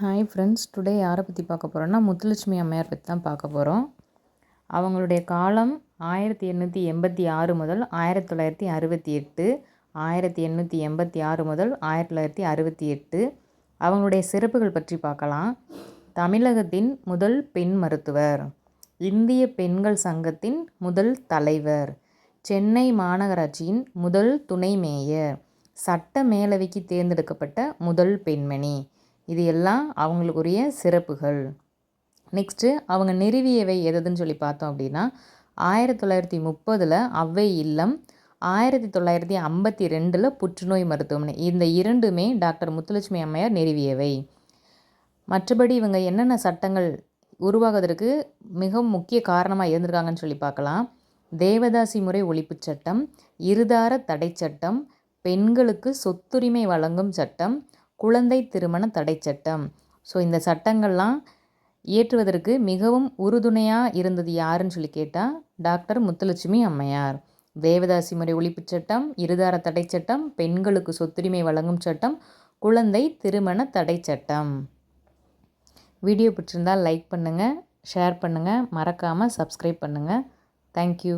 Hi friends today யாரை பற்றி பார்க்க போகிறோன்னா முத்துலட்சுமி அம்மையார் பற்றி தான் பார்க்க போகிறோம் அவங்களுடைய காலம் ஆயிரத்தி எண்ணூற்றி எண்பத்தி ஆறு முதல் ஆயிரத்தி தொள்ளாயிரத்தி அறுபத்தி எட்டு ஆயிரத்தி எண்ணூற்றி எண்பத்தி ஆறு முதல் ஆயிரத்தி தொள்ளாயிரத்தி அறுபத்தி எட்டு. அவங்களுடைய சிறப்புகள் பற்றி பார்க்கலாம். தமிழகத்தின் முதல் பெண் மருத்துவர் இந்திய பெண்கள் சங்கத்தின் முதல் தலைவர் சென்னை மாநகராட்சியின் முதல் துணை மேயர் சட்ட மேலவைக்கு தேர்ந்தெடுக்கப்பட்ட முதல் பெண்மணி. இது எல்லாம் அவங்களுக்குரிய சிறப்புகள். நெக்ஸ்ட்டு அவங்க நிறுவியவை எதுன்னு சொல்லி பார்த்தோம் அப்படின்னா ஆயிரத்தி தொள்ளாயிரத்தி முப்பதில் அவ்வை இல்லம் ஆயிரத்தி தொள்ளாயிரத்தி ஐம்பத்தி ரெண்டில் புற்றுநோய் மருத்துவமனை. இந்த இரண்டுமே டாக்டர் முத்துலட்சுமி அம்மையார் நிறுவியவை. மற்றபடி இவங்க என்னென்ன சட்டங்கள் உருவாகுவதற்கு மிகவும் முக்கிய காரணமாக இருந்திருக்காங்கன்னு சொல்லி பார்க்கலாம். தேவதாசி முறை ஒழிப்பு சட்டம் இருதார தடை சட்டம் பெண்களுக்கு சொத்துரிமை வழங்கும் சட்டம் குழந்தை திருமண தடை சட்டம். ஸோ இந்த சட்டங்கள்லாம் இயற்றுவதற்கு மிகவும் உறுதுணையாக இருந்தது யாருன்னு சொல்லி கேட்டால் டாக்டர் முத்துலட்சுமி அம்மையார். தேவதாசி முறை ஒழிப்பு சட்டம் இருதார தடை சட்டம் பெண்களுக்கு சொத்துரிமை வழங்கும் சட்டம் குழந்தை திருமண தடை சட்டம். வீடியோ பிடிச்சிருந்தால் லைக் பண்ணுங்கள் ஷேர் பண்ணுங்கள் மறக்காமல் சப்ஸ்கிரைப் பண்ணுங்கள் தேங்க்யூ